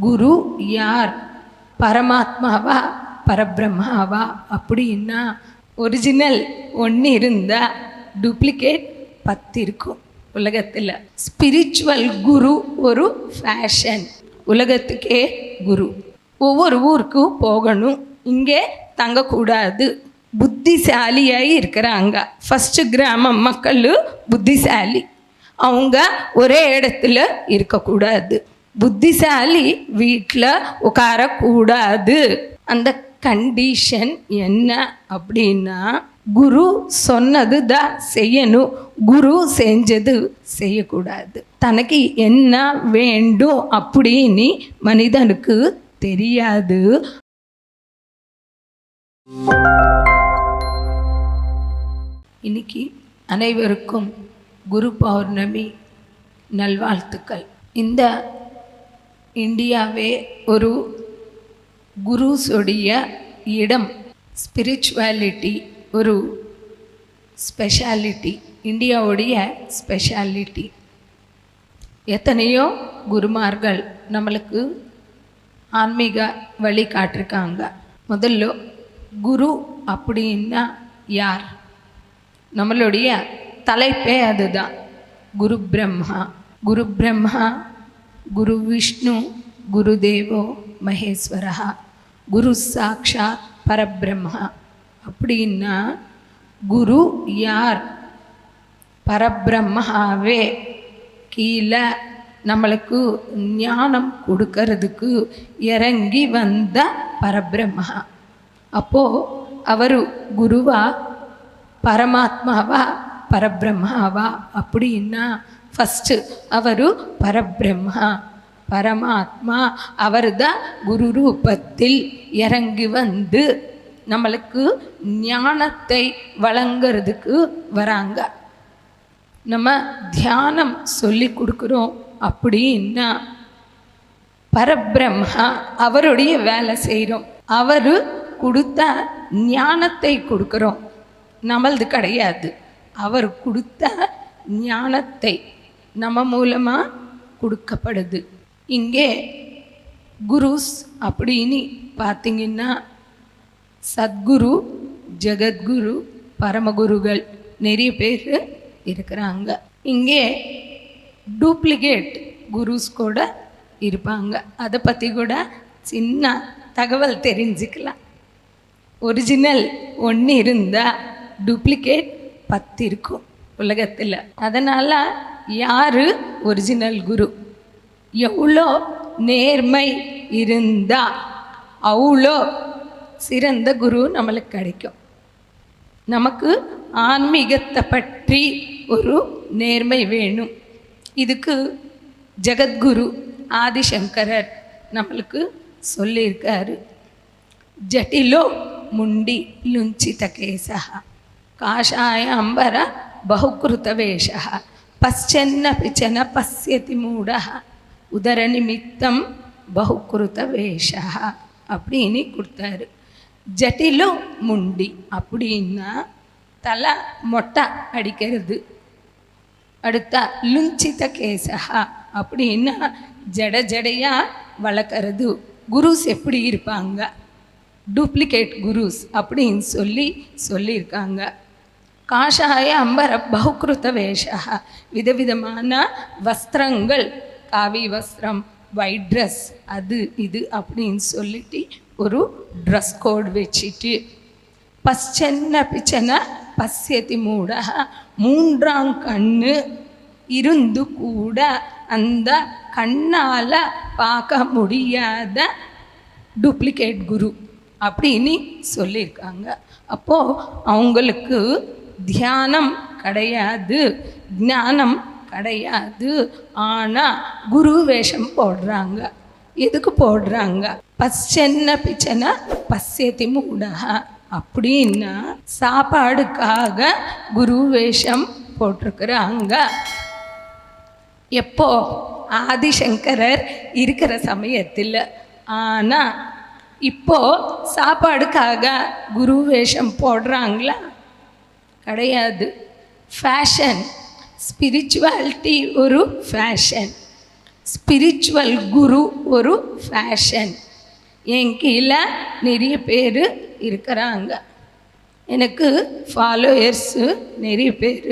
குரு யார்? பரமாத்மாவா? பரபிரம்மாவா? அப்படின்னா ஒரிஜினல் ஒன்று இருந்தால் டூப்ளிகேட் பத்து இருக்கும் உலகத்தில் ஸ்பிரிச்சுவல் குரு ஒரு ஃபேஷன் உலகத்துக்கே குரு. ஒவ்வொரு ஊருக்கும் போகணும். இங்கே தங்கக்கூடாது. புத்திசாலியாகி இருக்கிறாங்க. ஃபஸ்ட்டு கிராம மக்கள் புத்திசாலி. அவங்க ஒரே இடத்துல இருக்கக்கூடாது. புத்திசாலி வீட்டில் உட்காரக்கூடாது. அந்த கண்டிஷன் என்ன அப்படின்னா குரு சொன்னது தான் செய்யணும். குரு செஞ்சது செய்யக்கூடாது. தனக்கு என்ன வேண்டும் அப்படின்னு மனிதனுக்கு தெரியாது. இன்னைக்கு அனைவருக்கும் குரு பௌர்ணமி நல்வாழ்த்துக்கள். இந்த இந்தியாவே ஒரு குருஸுடைய இடம். ஸ்பிரிச்சுவாலிட்டி ஒரு ஸ்பெஷாலிட்டி இந்தியாவுடைய ஸ்பெஷாலிட்டி எத்தனையோ குருமார்கள் நம்மளுக்கு ஆன்மீக வழி காட்டிருக்காங்க. முதல்ல குரு அப்படின்னா யார்? நம்மளுடைய தலைப்பே அதுதான். குரு பிரம்மா. குரு பிரம்மா குரு விஷ்ணு குருதேவோ மகேஸ்வரா குரு சாக்ஷாத் பரபிரம்மா. அப்படின்னா குரு யார்? பரபிரம்மாவே கீழே நம்மளுக்கு ஞானம் கொடுக்கறதுக்கு இறங்கி வந்த பரபிரம்மா. அப்போது அவர் குருவா பரமாத்மாவா பரபிரம்மாவா? அப்படின்னா ஃபஸ்ட்டு ಅವರು பரபிரம்மா பரமாத்மா அவர் தான் குரு ரூபத்தில் இறங்கி வந்து நம்மளுக்கு ஞானத்தை வழங்கிறதுக்கு வராங்க நம்ம தியானம் சொல்லி கொடுக்குறோம் அப்படின்னா பரபிரம்மா அவருடைய வேலை செய்கிறோம் அவர் கொடுத்த ஞானத்தை கொடுக்குறோம் நம்மளது கிடையாது அவர் கொடுத்த ஞானத்தை நம்ம மூலமாக கொடுக்கப்படுது. இங்கே குருஸ் அப்படின்னு பார்த்தீங்கன்னா சத்குரு ஜெகத்குரு பரமகுருகள் நிறைய பேர் இருக்கிறாங்க. இங்கே டூப்ளிகேட் குருஸ் கூட இருப்பாங்க. அதை பற்றி கூட சின்ன தகவல் தெரிஞ்சுக்கலாம். ஒரிஜினல் ஒன்று இருந்தால் டூப்ளிகேட் பத்து இருக்கும் உலகத்தில். அதனால் யார்? ஒரிஜினல் குரு. எவ்வளோ நேர்மை இருந்தால் அவ்வளோ சிறந்த குரு நம்மளுக்கு கிடைக்கும். நமக்கு ஆன்மீகத்தை பற்றி ஒரு நேர்மை வேணும். இதுக்கு ஜெகத்குரு ஆதிசங்கரர் நம்மளுக்கு சொல்லியிருக்காரு. ஜட்டிலோ முண்டி லுஞ்சித கேசா காஷாய அம்பர பகுக்கிருத்த வேஷா పశ్చన్న పిచన పశ్యతి మూఢ ఉదర నిమిత్తం బహుకృత వేష அப்படின்னு கொடுத்தாரு ஜட்டிலோ முண்டி அப்படின்னா தலை மொட்டை அடிக்கிறது அடுத்தா லுஞ்சித கேசா அப்படின்னா ஜட ஜடையா வளர்க்கறது குருஸ் எப்படி இருப்பாங்க டூப்ளிகேட் குருஸ் அப்படின்னு சொல்லி சொல்லியிருக்காங்க காஷாய அம்பர பகுக்கிருத்த வேஷா விதவிதமான வஸ்திரங்கள் காவி வஸ்திரம் ஒயிட் ட்ரெஸ் அது இது அப்படின்னு சொல்லிட்டு ஒரு ட்ரெஸ் கோட் வச்சுட்டு பச்சென்ன பிச்சன பசியத்தி மூட மூன்றாம் கண்ணு இருந்து கூட அந்த கண்ணால் பார்க்க முடியாத டூப்ளிகேட் குரு அப்படின்னு சொல்லியிருக்காங்க. அப்போது அவங்களுக்கு தியானம் கிடையாது ஞானம் கிடையாது. ஆனால் குரு வேஷம் போடுறாங்க. எதுக்கு போடுறாங்க? பச்சென்ன பிச்சனை பசியத்தி மூடா அப்படின்னா சாப்பாடுக்காக குரு வேஷம் போட்டிருக்கிறாங்க. எப்போ? ஆதிசங்கரர் இருக்கிற சமயத்தில். ஆனால் இப்போ சாப்பாடுக்காக குரு வேஷம் போடுறாங்களா? கிடையாது. ஃபேஷன் ஸ்பிரிச்சுவாலிட்டி ஒரு ஃபேஷன் ஸ்பிரிச்சுவல் குரு ஒரு ஃபேஷன் என் கீழே நிறைய பேர் இருக்கிறாங்க. எனக்கு ஃபாலோயர்ஸு நிறைய பேர்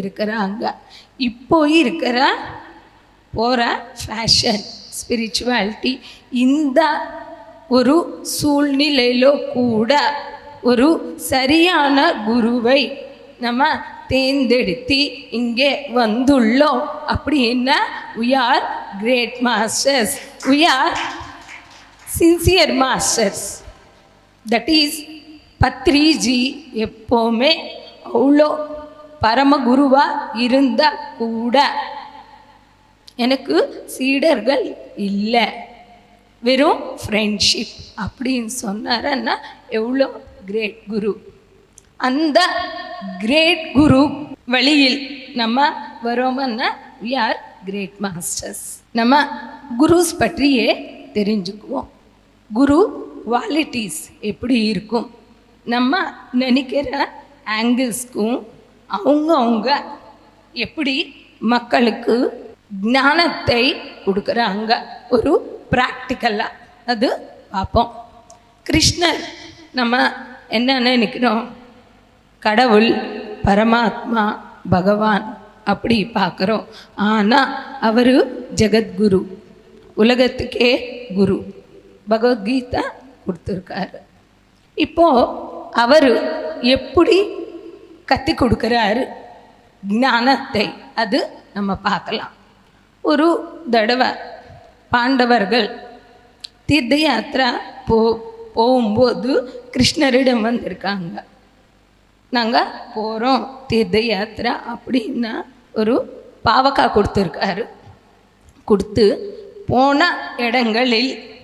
இருக்கிறாங்க. இப்போ இருக்கிற போகிற ஃபேஷன் ஸ்பிரிச்சுவாலிட்டி இந்த ஒரு சூழ்நிலையிலோ கூட ஒரு சரியான குருவை நம்ம தேர்ந்தெடுத்து இங்கே வந்துள்ளோம். அப்படின்னா we are great masters we are sincere masters that is Patriji எப்போவுமே அவ்வளோ பரமகுருவாக இருந்தால் கூட எனக்கு சீடர்கள் இல்லை. வெறும் ஃப்ரெண்ட்ஷிப் அப்படின்னு சொன்னாரன்னா எவ்வளோ கிரேட் குரு. அந்த கிரேட் குரு வழியில் நம்ம வரோமன்னா வி ஆர் கிரேட் மாஸ்டர்ஸ் நம்ம குருஸ் பற்றியே தெரிஞ்சுக்குவோம். குரு குவாலிட்டிஸ் எப்படி இருக்கும்? நம்ம நினைக்கிற ஆங்கிள்ஸ்க்கும் அவங்கவுங்க எப்படி மக்களுக்கு ஞானத்தை கொடுக்குறாங்க? ஒரு ப்ராக்டிக்கலாக அது பார்ப்போம். கிருஷ்ணர் நம்ம என்ன நினைக்கிறோம்? கடவுள் பரமாத்மா பகவான் அப்படி பார்க்குறோம். ஆனால் அவர் ஜெகத்குரு. உலகத்துக்கே குரு. பகவத்கீதா கொடுத்துருக்காரு. இப்போது அவர் எப்படி கத்தி கொடுக்குறாரு? ஞானத்தை அது நம்ம பார்க்கலாம். ஒரு தடவை பாண்டவர்கள் தீர்த்த யாத்திரா போ போகும்போது கிருஷ்ணரிடம் வந்திருக்காங்க. நாங்கள் போகிறோம் தீர்த்த யாத்திரா அப்படின்னா ஒரு பாவக்காய் கொடுத்துருக்காரு. கொடுத்து போன இடங்களில்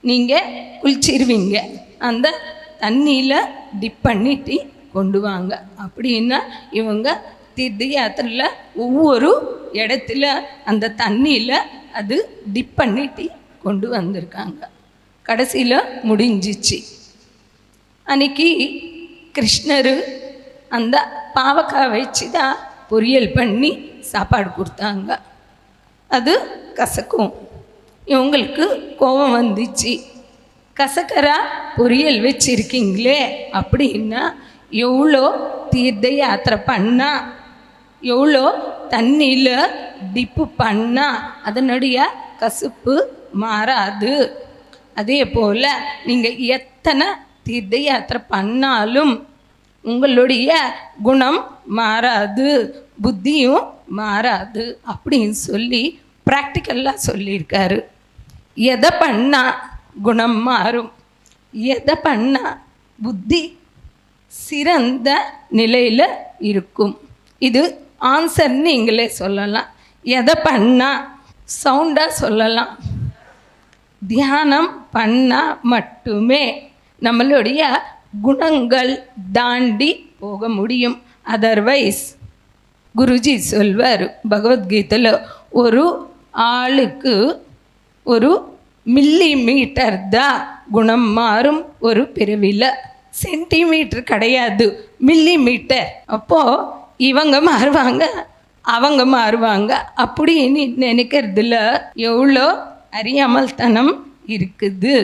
நீங்கள் குளிச்சிருவீங்க. அந்த தண்ணியில் டிப் பண்ணிட்டு கொண்டு வாங்க. அப்படின்னா இவங்க தீர்த்த யாத்திரையில் ஒவ்வொரு இடத்துல அந்த தண்ணியில் அது டிப் பண்ணிட்டு கொண்டு வந்திருக்காங்க. கடைசியில் முடிஞ்சிச்சு. அன்னைக்கு கிருஷ்ணர் அந்த பாவக்காய் வச்சு தான் பொரியல் பண்ணி சாப்பாடு கொடுத்தாங்க. அது கசக்கும். இவங்களுக்கு கோபம் வந்துச்சு. கசக்கரா பொரியல் வச்சிருக்கீங்களே அப்படின்னா எவ்வளோ தீர்த்த யாத்திரை பண்ணால் எவ்வளோ தண்ணியில் டிப்பு பண்ணால் அதனுடைய கசுப்பு மாறாது. அதே போல் நீங்கள் எத்தனை தீர்த்த யாத்திரை பண்ணாலும் உங்களுடைய குணம் மாறாது புத்தியும் மாறாது அப்படின்னு சொல்லி ப்ராக்டிக்கலாக சொல்லியிருக்காரு. எதை பண்ணால் குணம் மாறும்? எதை பண்ணால் புத்தி சிறந்த நிலையில் இருக்கும்? இது ஆன்சர் நீங்களே சொல்லலாம். எதை பண்ணால் சவுண்டாக சொல்லலாம். தியானம் பண்ணால் மட்டுமே நம்மளுடைய குணங்கள் தாண்டி போக முடியும். அதர்வைஸ் குருஜி சொல்வார் பகவத்கீதையில் ஒரு ஆளுக்கு ஒரு மில்லி மீட்டர் தான் குணம் மாறும் ஒரு பிறவியில் சென்டிமீட்டர் கிடையாது மில்லி மீட்டர் அப்போது இவங்க மாறுவாங்க அவங்க மாறுவாங்க. அப்படின்னு நினைக்கிறதுல எவ்வளோ அறியாமல் தனம் இருக்குது.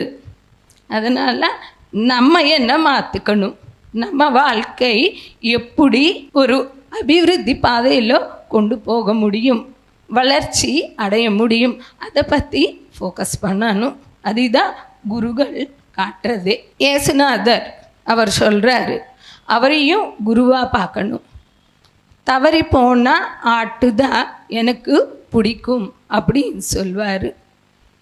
அதனால் நம்ம என்ன மாற்றிக்கணும் நம்ம வாழ்க்கை எப்படி ஒரு அபிவிருத்தி பாதையில் கொண்டு போக முடியும்? வளர்ச்சி அடைய முடியும்? அதை பற்றி ஃபோக்கஸ் பண்ணணும். அதுதான் குருகள் காட்டுறது. ஏசுநாதர் அவர் சொல்கிறாரு அவரையும் குருவாக பார்க்கணும். தவறி போனால் ஆட்டு தான் எனக்கு பிடிக்கும் அப்படின்னு சொல்வார்.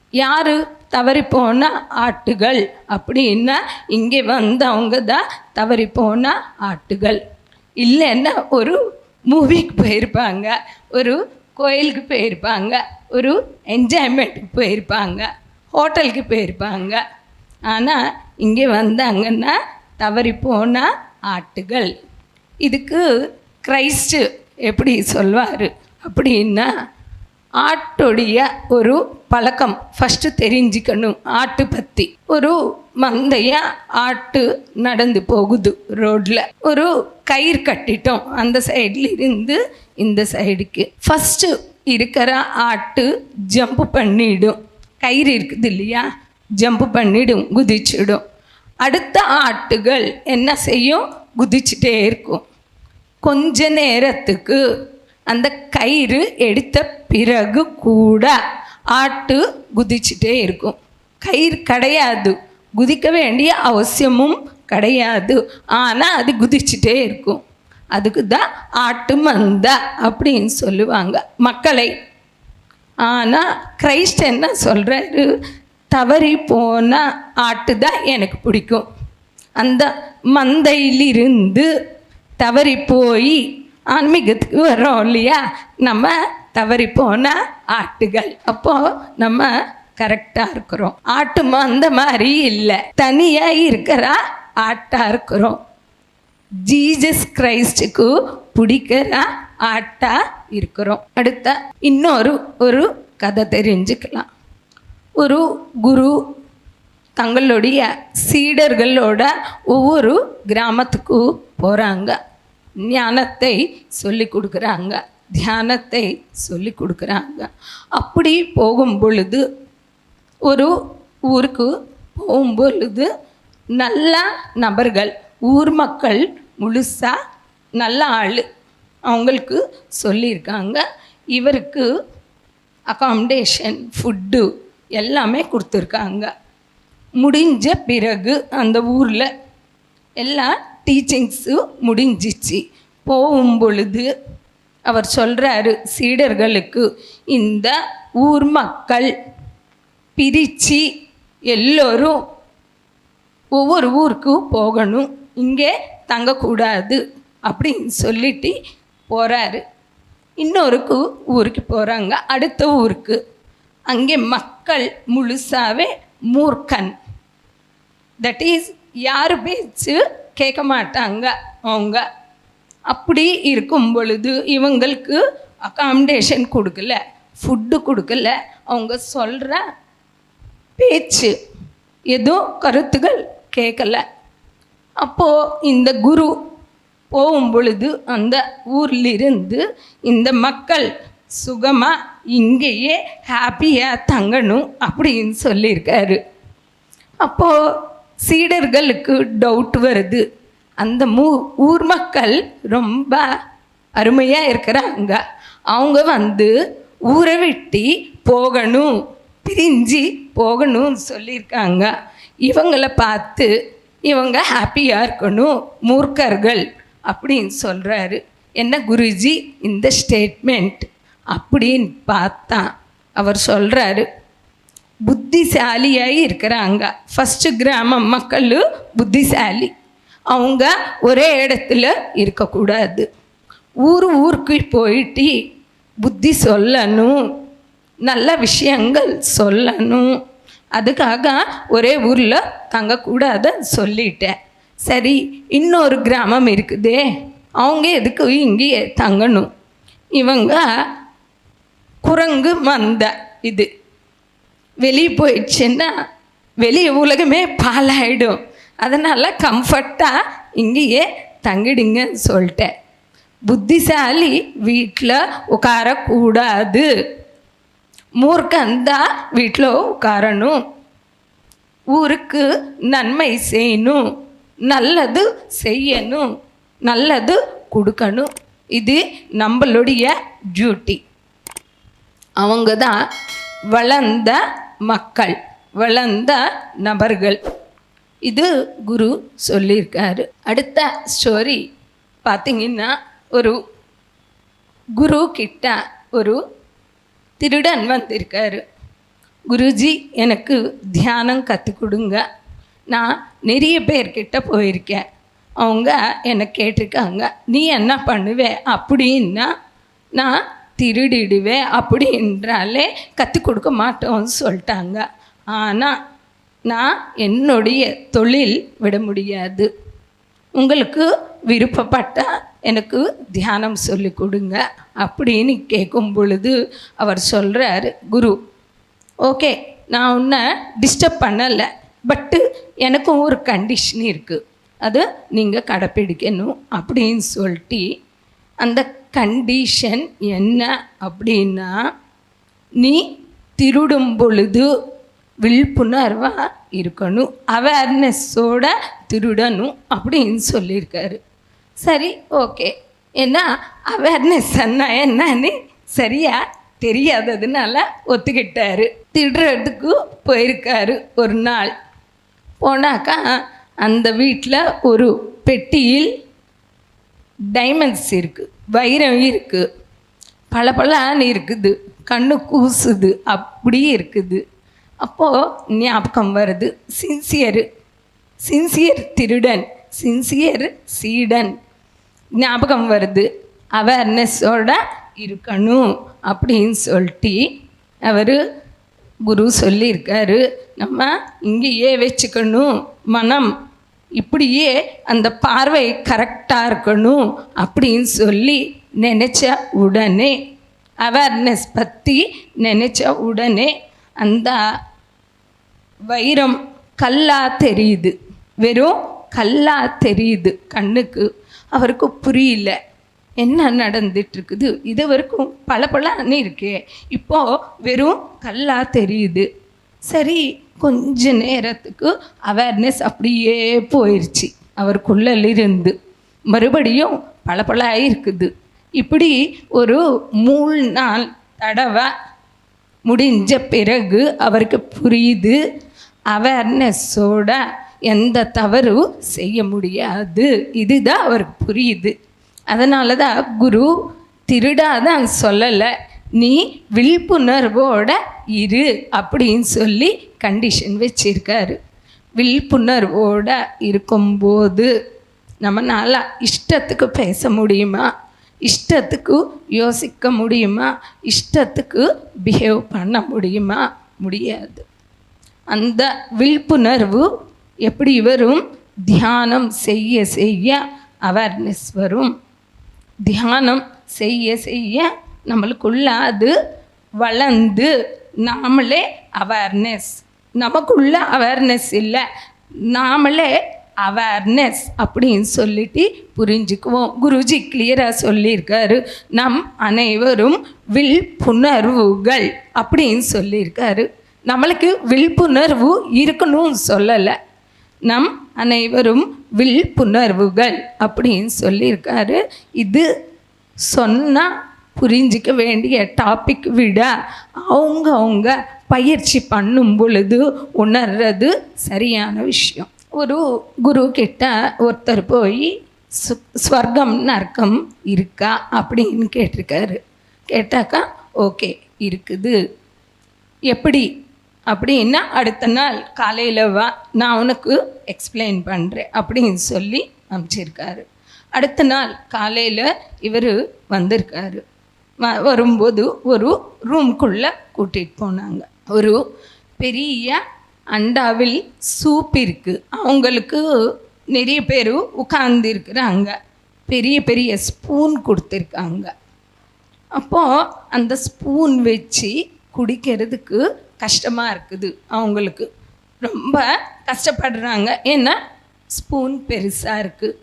யார்? தவறி போன ஆட்டுகள். அப்படின்னா இங்கே வந்தவங்க தான் தவறிப்போன ஆட்டுகள். இல்லைன்னா ஒரு மூவிக்கு போயிருப்பாங்க ஒரு கோயிலுக்கு போயிருப்பாங்க ஒரு என்ஜாய்மெண்ட்டுக்கு போயிருப்பாங்க ஹோட்டலுக்கு போயிருப்பாங்க. ஆனால் இங்கே வந்தாங்கன்னா தவறி போன ஆட்டுகள். இதுக்கு கிரைஸ்டு எப்படி சொல்வார்? அப்படின்னா ஆட்டுடைய ஒரு பழக்கம். ஃபஸ்ட்டு தெரிஞ்சுக்கணும். ஆட்டு பற்றி ஒரு மந்தைய ஆட்டு நடந்து போகுது ரோட்டில் ஒரு கயிறு கட்டிட்டோம். அந்த சைடில் இருந்து இந்த சைடுக்கு. ஃபஸ்ட்டு இருக்கிற ஆட்டு ஜம்ப் பண்ணிடும். கயிறு இருக்குது இல்லையா? ஜம்ப் பண்ணிடும். குதிச்சிடும். அடுத்த ஆட்டுகள் என்ன செய்யும்? குதிச்சுட்டே இருக்கும். கொஞ்ச நேரத்துக்கு அந்த கயிறு எடுத்த பிறகு கூட ஆட்டு குதிச்சுட்டே இருக்கும். கயிறு கிடையாது. குதிக்க வேண்டிய அவசியமும் கிடையாது. ஆனால் அது குதிச்சுட்டே இருக்கும். அதுக்கு தான் ஆட்டு மந்தா அப்படின்னு சொல்லுவாங்க மக்களை. ஆனால் கிரைஸ்ட் என்ன சொல்கிறாரு தவறி போன ஆட்டு தான் எனக்கு பிடிக்கும். அந்த மந்தையிலிருந்து தவறி போய் ஆன்மீகத்துக்கு வரோம் இல்லையா? நம்ம தவறி போன ஆட்டுகள். அப்போது நம்ம கரெக்டாக இருக்கிறோம். ஆட்டும் அந்த மாதிரி இல்லை. தனியாக இருக்கிற ஆட்டாக இருக்கிறோம். ஜீசஸ் கிரைஸ்டுக்கு பிடிக்கிற ஆட்டாக இருக்கிறோம். அடுத்த இன்னொரு ஒரு கதை தெரிஞ்சுக்கலாம். ஒரு குரு தங்களுடைய சீடர்களோட ஒவ்வொரு கிராமத்துக்கு போகிறாங்க ஞானத்தை சொல்லி கொடுக்குறாங்க. தியானத்தை சொல்லி கொடுக்குறாங்க. அப்படி போகும் பொழுது ஒரு ஊருக்கு போகும் பொழுது நல்ல நபர்கள் ஊர் மக்கள் முழுசாக நல்ல ஆள் அவங்களுக்கு சொல்லியிருக்காங்க. இவருக்கு அகாமடேஷன் ஃபுட்டு எல்லாமே கொடுத்துருக்காங்க. முடிஞ்ச பிறகு அந்த ஊரில் எல்லாம் டீச்சிங்ஸு முடிஞ்சிச்சு. போகும் பொழுது அவர் சொல்கிறாரு சீடர்களுக்கு இந்த ஊர் மக்கள் பிரித்து எல்லோரும் ஒவ்வொரு ஊருக்கு போகணும். இங்கே தங்கக்கூடாது. அப்படின்னு சொல்லிட்டு போகிறாரு இன்னொருக்கு ஊருக்கு போகிறாங்க அடுத்த ஊருக்கு. அங்கே மக்கள் முழுசாகவே மூர்க்கன். தட் இஸ் யார் பேச்சு? கேட்க மாட்டாங்க அவங்க அப்படி இருக்கும் பொழுது இவங்களுக்கு அகாமடேஷன் கொடுக்கல ஃபுட்டு கொடுக்கல. அவங்க சொல்கிற பேச்சு எதுவும் கருத்துகள் கேட்கல. அப்போது இந்த குரு போகும் பொழுது அந்த ஊர்லிருந்து இந்த மக்கள் சுகமாக இங்கேயே ஹாப்பியாக தங்கணும் அப்படின்னு சொல்லியிருக்காரு. அப்போது சீடர்களுக்கு டவுட் வருது. அந்த மூ ஊர் மக்கள் ரொம்ப அருமையாக இருக்கிறாங்க. அவங்க வந்து ஊரை விட்டு போகணும் பிரிஞ்சு போகணும்னு சொல்லியிருக்காங்க. இவங்களை பார்த்து இவங்க ஹாப்பியாக இருக்கணும் மூர்க்கர்கள் அப்படின்னு சொல்கிறாரு என்ன குருஜி? இந்த ஸ்டேட்மெண்ட் அப்படின்னு பார்த்தா அவர் சொல்கிறாரு புத்திசாலியாக இருக்கிறாங்க. ஃபஸ்ட்டு கிராம மக்கள் புத்திசாலி. அவங்க ஒரே இடத்துல இருக்கக்கூடாது. ஊர் ஊருக்கு போயிட்டு புத்தி சொல்லணும். நல்ல விஷயங்கள் சொல்லணும். அதுக்காக ஒரே ஊரில் தங்கக்கூடாத சொல்லிட்டேன். சரி இன்னொரு கிராமம் இருக்குதே. அவங்க எதுக்கு இங்கேயே தங்கணும்? இவங்க குரங்கு மந்த இது. வெளியே போயிடுச்சுன்னா வெளி உலகமே பாலாயிடும் அதனால் கம்ஃபர்ட்டாக இங்கேயே தங்கிடுங்கன்னு சொல்லிட்டேன். புத்திசாலி வீட்டில் உட்காரக்கூடாது. மூர்க்கந்தா வீட்டில் உட்காரணும். ஊருக்கு நன்மை செய்யணும். நல்லது செய்யணும். நல்லது கொடுக்கணும். இது நம்மளுடைய டியூட்டி அவங்க தான் வளர்ந்த மக்கள் வளர்ந்த நபர்கள். இது குரு சொல்லியிருக்காரு. அடுத்த ஸ்டோரி பார்த்தீங்கன்னா ஒரு குரு கிட்ட ஒரு திருடன் வந்திருக்காரு. குருஜி எனக்கு தியானம் கற்றுக் கொடுங்க. நான் நிறைய பேர்கிட்ட போயிருக்கேன். அவங்க என்னை கேட்டிருக்காங்க. நீ என்ன பண்ணுவே? அப்படின்னா நான் திருடிடுவேன் அப்படின்றாலே கற்றுக் கொடுக்க மாட்டோம்னு சொல்லிட்டாங்க. ஆனால் நான் என்னுடைய தொழில் விட முடியாது. உங்களுக்கு விருப்பப்பட்டால் எனக்கு தியானம் சொல்லி கொடுங்க அப்படின்னு கேட்கும் பொழுது அவர் சொல்கிறாரு குரு ஓகே நான் உன்னை டிஸ்டர்ப் பண்ணலை பட்டு எனக்கும் ஒரு கண்டிஷன் இருக்குது அது நீங்கள் கடைப்பிடிக்கணும் அப்படின்னு சொல்லிட்டு அந்த கண்டிஷன் என்ன அப்படின்னா நீ திருடும் பொழுது விழிப்புணர்வாக இருக்கணும் அவேர்னஸோட திருடணும் அப்படின்னு சொல்லியிருக்காரு. சரி ஓகே. ஏன்னா அவேர்னஸ் என்ன என்னன்னு சரியாக தெரியாததுனால ஒத்துக்கிட்டாரு. திருடுறதுக்கு போயிருக்காரு ஒரு நாள். போனாக்கா அந்த வீட்டில் ஒரு பெட்டியில் டைமண்ட்ஸ் இருக்குது வைரம் இருக்குது பளபளன்னு இருக்குது கண்ணு கூசுது அப்படி இருக்குது. அப்போது ஞாபகம் வருது சின்சியரு சின்சியர் திருடன் சின்சியர் சீடன். ஞாபகம் வருது அவேர்னஸோட இருக்கணும் அப்படின்னு சொல்லிட்டு அவர் குரு சொல்லியிருக்காரு நம்ம இங்கேயே வச்சுக்கணும் மனம் இப்படியே அந்த பார்வை கரெக்டாக இருக்கணும் அப்படின்னு சொல்லி நினச்ச உடனே அவேர்னஸ் பற்றி நினச்ச உடனே அந்த வைரம் கல்லா தெரியுது. வெறும் கல்லா தெரியுது. கண்ணுக்கு அவருக்கு புரியல. என்ன நடந்துட்டுருக்குது? இது வரைக்கும் பல பலன்னு இருக்கே. இப்போது வெறும் கல்லா தெரியுது. சரி கொஞ்ச நேரத்துக்கு அவேர்னஸ் அப்படியே போயிடுச்சு அவருக்குள்ளிருந்து மறுபடியும் பல இருக்குது. இப்படி ஒரு மூணு நாள் தடவை முடிஞ்ச பிறகு அவருக்கு புரியுது. அவேர்னஸோட எந்த தவறும் செய்ய முடியாது. இதுதான் அவருக்கு புரியுது. அதனால தான் குரு திருடாதான் சொல்லலை. நீ விழிப்புணர்வோட இரு அப்படின்னு சொல்லி கண்டிஷன் வச்சிருக்காரு. விழிப்புணர்வோட இருக்கும்போது நம்மளால் இஷ்டத்துக்கு பேச முடியுமா? இஷ்டத்துக்கு யோசிக்க முடியுமா? இஷ்டத்துக்கு பிஹேவ் பண்ண முடியுமா? முடியாது. அந்த விழிப்புணர்வு எப்படி வரும்? தியானம் செய்ய செய்ய அவேர்னஸ் வரும். தியானம் செய்ய செய்ய நம்மளுக்குள்ள அது வளர்ந்து நாமளே அவேர்னஸ் நமக்குள்ள அவேர்னஸ் இல்லை. நாமளே அவேர்னஸ் அப்படின்னு சொல்லிட்டு புரிஞ்சுக்குவோம். குருஜி கிளியராக சொல்லியிருக்காரு. நம் அனைவரும் விழிப்புணர்வுகள் அப்படின்னு சொல்லியிருக்காரு. நம்மளுக்கு விழிப்புணர்வு இருக்கணும்னு சொல்லலை. நம் அனைவரும் விழிப்புணர்வுகள் அப்படின்னு சொல்லியிருக்காரு. இது சொன்னால் புரிஞ்சிக்க வேண்டிய டாபிக் விட அவங்கவுங்க பயிற்சி பண்ணும் பொழுது உணர்றது சரியான விஷயம். ஒரு குரு கிட்ட ஒருத்தர் போய் சு ஸ்வர்க்கம் நர்க்கம் இருக்கா? அப்படின்னு கேட்டிருக்காரு. கேட்டாக்கா ஓகே இருக்குது. எப்படி? அப்படின்னா அடுத்த நாள் காலையில் வா நான் உனக்கு எக்ஸ்பிளைன் பண்ணுறேன் அப்படின்னு சொல்லி அனுப்பிச்சிருக்காரு. அடுத்த நாள் காலையில் இவர் வந்திருக்காரு. வ வரும்போது ஒரு ரூம்குள்ளே கூட்டிகிட்டு போனாங்க. ஒரு பெரிய அண்டாவில் சூப் இருக்குது அவங்களுக்கு நிறைய பேர் உட்கார்ந்துருக்குறாங்க. பெரிய பெரிய ஸ்பூன் கொடுத்துருக்காங்க. அப்போது அந்த ஸ்பூன் வச்சு குடிக்கிறதுக்கு கஷ்டமாக இருக்குது. அவங்களுக்கு ரொம்ப கஷ்டப்படுறாங்க. ஏன்னா ஸ்பூன் பெருசாக இருக்குது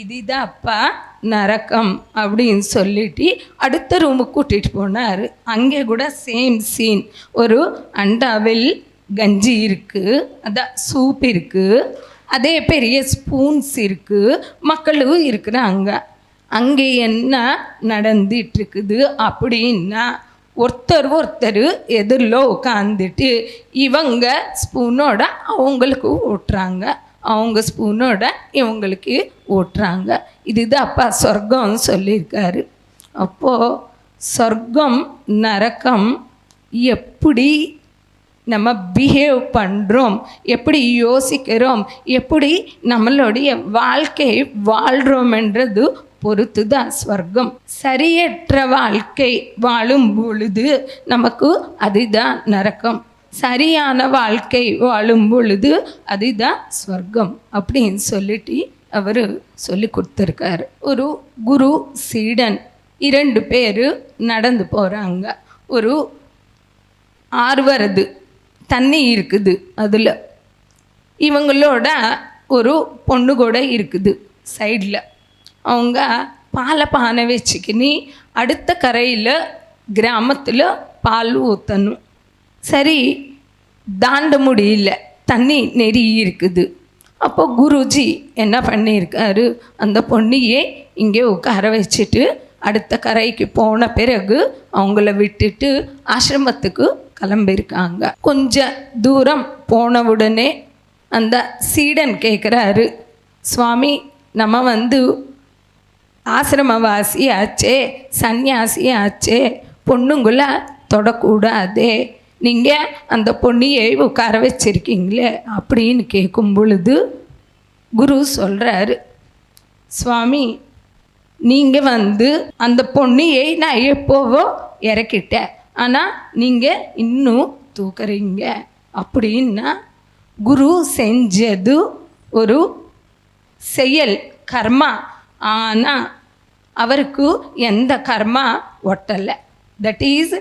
இதுதான் அப்பா நரக்கம் அப்படின்னு சொல்லிட்டு அடுத்த ரூமுக்கு கூட்டிகிட்டு போனார். அங்கே கூட சேம் சீன் ஒரு அண்டாவில் கஞ்சி இருக்குது அதான் சூப் இருக்குது அதே பெரிய ஸ்பூன்ஸ் இருக்குது மக்களும் இருக்கிறாங்க. அங்கே என்ன நடந்துட்டுருக்குது அப்படின்னா ஒருத்தர் ஒருத்தர் எதிரில் உட்காந்துட்டு இவங்க ஸ்பூனோட அவங்களுக்கு ஓட்டுறாங்க அவங்க ஸ்பூனோட இவங்களுக்கு ஓட்டுறாங்க. இதுதான் அப்பா சொர்க்கம்னு சொல்லியிருக்காரு. அப்போது சொர்க்கம் நரக்கம் எப்படி நம்ம பிஹேவ் பண்ணுறோம் எப்படி யோசிக்கிறோம் எப்படி நம்மளுடைய வாழ்க்கையை வாழ்கிறோம்ன்றது பொறுத்து தான் ஸ்வர்க்கம் சரியற்ற வாழ்க்கை வாழும் பொழுது நமக்கு அதுதான் நரக்கம். சரியான வாழ்க்கை வாழும் பொழுது அதுதான் ஸ்வர்க்கம் அப்படின்னு சொல்லிட்டு அவர் சொல்லி கொடுத்துருக்காரு. ஒரு குரு சீடன் இரண்டு பேர் நடந்து போகிறாங்க ஒரு ஆர்வரது தண்ணி இருக்குது அதில். இவங்களோட ஒரு பொண்ணு கூட இருக்குது சைடில் அவங்க பாலை பானை வச்சுக்கினி அடுத்த கரையில் கிராமத்தில் பால் ஊற்றணும் சரி தாண்ட முடியல தண்ணி நெறி இருக்குது. அப்போ குருஜி என்ன பண்ணியிருக்காரு? அந்த பொண்ணியே இங்கே உட்கார வச்சுட்டு அடுத்த கரைக்கு போன பிறகு அவங்கள விட்டுட்டு ஆசிரமத்துக்கு கிளம்பியிருக்காங்க. கொஞ்சம் தூரம் போன உடனே அந்த சீடன் கேட்குறாரு சுவாமி நம்ம வந்து ஆசிரமவாசி ஆச்சே சன்னியாசி ஆச்சே பொண்ணுங்கள தொடக்கூடாதே நீங்கள் அந்த பொண்ணியை உட்கார வச்சிருக்கீங்களே அப்படின்னு கேட்கும் பொழுது குரு சொல்கிறாரு சுவாமி நீங்கள் வந்து அந்த பொண்ணியை நான் எப்போவோ இறக்கிட்டேன். ஆனால் நீங்கள் இன்னும் தூக்குறீங்க. அப்படின்னா குரு செஞ்சது ஒரு செயல் கர்மா. ஆனால் அவருக்கு எந்த கர்மா ஒட்டலை. தட் இஸ்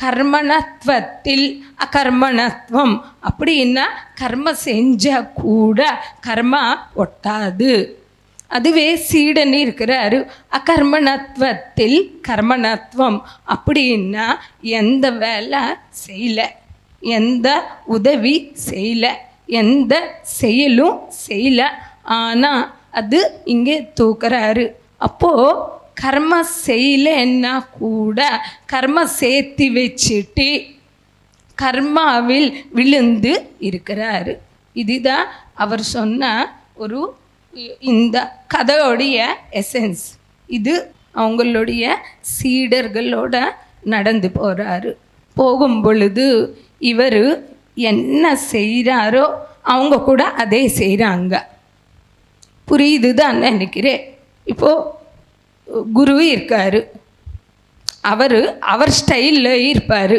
கர்மணத்துவத்தில் அகர்மணத்துவம் அப்படின்னா கர்ம செஞ்ச கூட கர்மா ஒட்டாது. அதுவே சீடன் இருக்கிறாரு. அகர்மணத்துவத்தில் கர்மணத்துவம் அப்படின்னா எந்த வேலை செய்யலை. எந்த உதவி செய்யலை. எந்த செயலும் செய்யலை. ஆனால் அது இங்கே தூக்குறாரு. அப்போது கர்ம செய்யலைன்னா கூட கர்ம சேர்த்து வச்சுட்டு கர்மாவில் விழுந்து இருக்கிறாரு. இதுதான் அவர் சொன்ன ஒரு இந்த கதையோடைய எசன்ஸ் இது அவங்களுடைய சீடர்களோட நடந்து போகிறாரு போகும் பொழுது இவர் என்ன செய்கிறாரோ அவங்க கூட அதே செய்கிறாங்க புரியுது தான் நினைக்கிறேன். இப்போது குரு இருக்கார். அவர் அவர் ஸ்டைலில் இருப்பார்.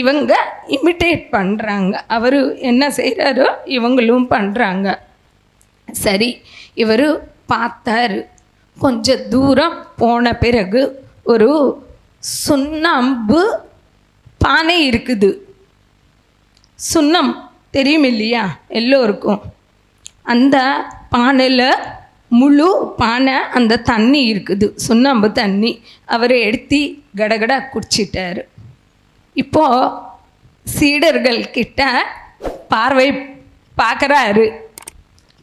இவங்க இமிட்டேட் பண்ணுறாங்க அவர் என்ன செய்கிறாரோ இவங்களும் பண்ணுறாங்க சரி இவர் பார்த்தாரு. கொஞ்சம் தூரம் போன பிறகு ஒரு சுண்ணாம்பு பானை இருக்குது. சுண்ணம் தெரியும் இல்லையா எல்லோருக்கும். அந்த பானையில் முழு பானை அந்த தண்ணி இருக்குது. சுண்ணாம்பு தண்ணி. அவரை எடுத்து கடகடா குடிச்சிட்டாரு. இப்போது சீடர்கள் கிட்ட பார்வை பார்க்குறாரு.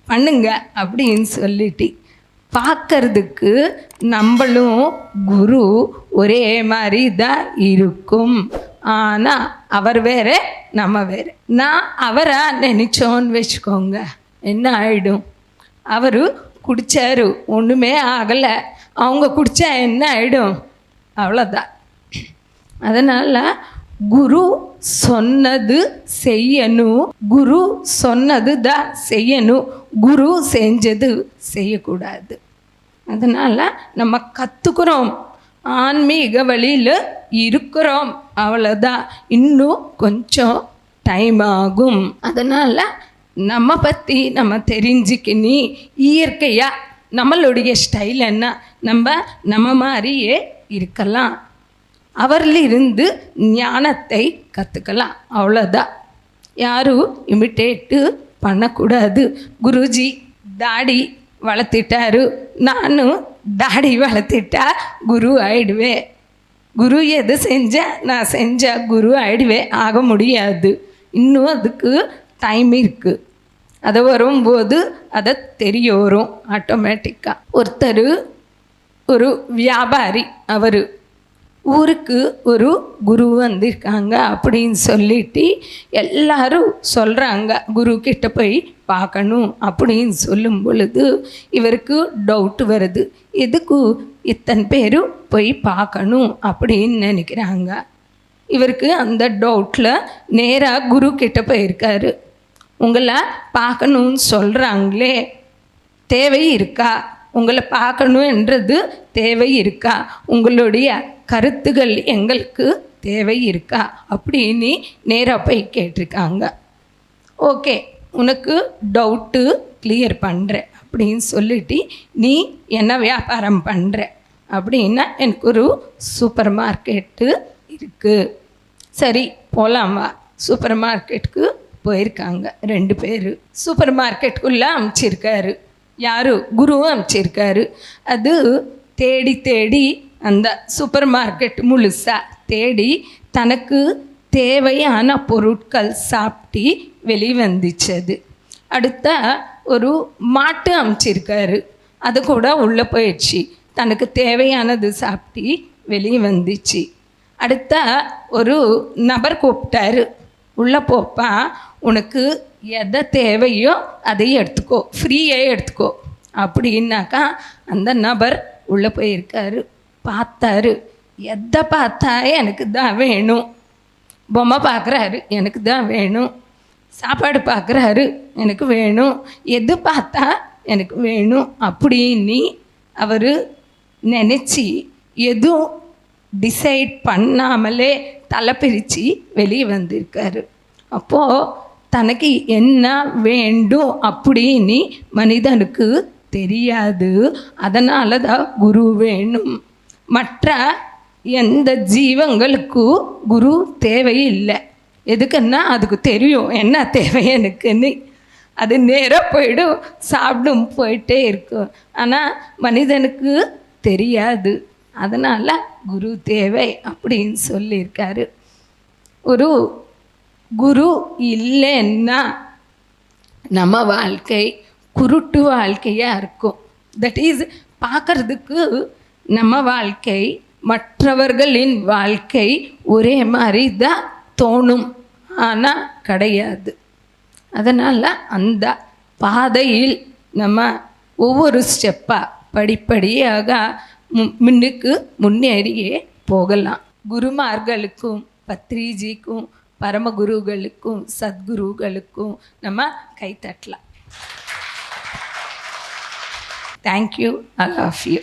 பண்ணுங்க அப்படின்னு சொல்லிட்டு பார்க்கறதுக்கு நம்மளும் குரு ஒரே மாதிரி தான் இருக்கும். ஆனால் அவர் வேறு நம்ம வேற. நான் அவரை நினச்சோன்னு வச்சுக்கோங்க. என்ன ஆகிடும் அவர் குடித்தாரு ஒன்றுமே ஆகலை. அவங்க குடித்தா என்ன ஆகிடும் அவ்வளோதான் அதனால் குரு சொன்னது செய்யணும். குரு சொன்னது தான் செய்யணும். குரு செஞ்சது செய்யக்கூடாது. அதனால் நம்ம கற்றுக்குறோம் ஆன்மீக வழியில் இருக்கிறோம். அவ்வளோதான் இன்னும் கொஞ்சம் டைம் ஆகும். அதனால் நம்ம பற்றி நம்ம தெரிஞ்சுக்கினி இயற்கையாக நம்மளுடைய ஸ்டைல் என்ன? நம்ம நம்ம மாதிரியே இருக்கலாம். அவர்லிருந்து ஞானத்தை கற்றுக்கலாம் அவ்வளோதான் யாரும் இமிட்டேட்டு பண்ணக்கூடாது. குருஜி தாடி வளர்த்திட்டாரு. நானும் தாடி வளர்த்திட்டா குரு ஆயிடுவேன். குரு எது செஞ்சால் நான் செஞ்சால் குரு ஆயிடுவேன். ஆக முடியாது. இன்னும் அதுக்கு டைம் இருக்குது அது வரும்போது அதை தெரிய வரும் ஆட்டோமேட்டிக்காக ஒருத்தர் ஒரு வியாபாரி அவர் ஊருக்கு ஒரு குரு வந்திருக்காங்க அப்படின்னு சொல்லிட்டு எல்லாரும் சொல்கிறாங்க குரு கிட்ட போய் பார்க்கணும் அப்படின்னு சொல்லும் பொழுது இவருக்கு டவுட் வருது. எதுக்கு இத்தனை பேரும் போய் பார்க்கணும் அப்படின்னு நினைக்கிறாங்க. இவருக்கு அந்த டவுட்டில் நேராக குரு கிட்ட போயிருக்காரு. உங்களை பார்க்கணுன்னு சொல்கிறாங்களே தேவை இருக்கா? உங்களை பார்க்கணுன்றது தேவை இருக்கா? உங்களுடைய கருத்துகள் எங்களுக்கு தேவை இருக்கா? அப்படின்னு நேராக போய் கேட்டிருக்காங்க. ஓகே உனக்கு டவுட்டு கிளியர் பண்ணுற அப்படின்னு சொல்லிட்டு நீ என்ன வியாபாரம் பண்ணுற அப்படின்னா எனக்கு ஒரு சூப்பர் மார்க்கெட்டு இருக்குது சரி போகலாம் வா. சூப்பர் மார்க்கெட்டுக்கு போயிருக்காங்க. ரெண்டு பேர். சூப்பர் மார்க்கெட்டுக்குள்ளே அமுச்சிருக்காரு. யாரு? குருவும் அமுச்சிருக்காரு. அது தேடி தேடி அந்த சூப்பர் மார்க்கெட் முழுசாக தேடி தனக்கு தேவையான பொருட்கள் சாப்பிட்டு வெளிவந்துச்சது. அடுத்த ஒரு மாட்டு அமைச்சிருக்காரு. அது கூட உள்ளே போயிடுச்சு. தனக்கு தேவையானது சாப்பிட்டு வெளியே வந்துச்சு அடுத்த ஒரு நபர் கூப்பிட்டாரு. உள்ளே போப்பா உனக்கு எதை தேவையோ அதை எடுத்துக்கோ. ஃப்ரீயே எடுத்துக்கோ. அப்படின்னாக்கா அந்த நபர் உள்ளே போயிருக்காரு. பார்த்தாரு. எதை பார்த்தா எனக்கு தான் வேணும். பொம்மை பார்க்குறாரு. எனக்கு தான் வேணும். சாப்பாடு பார்க்குறாரு. எனக்கு வேணும். எது பார்த்தா எனக்கு வேணும் அப்படின்னு அவர் நினச்சி எதுவும் டிசைட் பண்ணாமலே தலை பிரித்து வெளியே வந்திருக்காரு. அப்போது தனக்கு என்ன வேண்டும் அப்படின்னு மனிதனுக்கு தெரியாது. அதனால தான் குரு வேணும். மற்ற எந்த ஜீவங்களுக்கும் குரு தேவையில்லை. எதுக்குன்னா அதுக்கு தெரியும் என்ன தேவை எனக்குன்னு. அது நேராக போயிடும் சாப்பிடும் போயிட்டே இருக்கும். ஆனால் மனிதனுக்கு தெரியாது. அதனால் குரு தேவை அப்படின்னு சொல்லியிருக்காரு. ஒரு குரு இல்லைன்னா நம்ம வாழ்க்கை குருட்டு வாழ்க்கையாக இருக்கும். தட் இஸ் பார்க்கறதுக்கு நம்ம வாழ்க்கை மற்றவர்களின் வாழ்க்கை ஒரே மாதிரி தான் தோணும். ஆனால் கிடையாது. அதனால் அந்த பாதையில் நம்ம ஒவ்வொரு ஸ்டெப்பாக படிப்படியாக முன்னுக்கு முன்னேறியே போகலாம். குருமார்களுக்கும் பத்ரிஜிக்கும் பரமகுருகளுக்கும் சத்குருகளுக்கும் நம்ம கைத்தட்டலாம் thank you all of you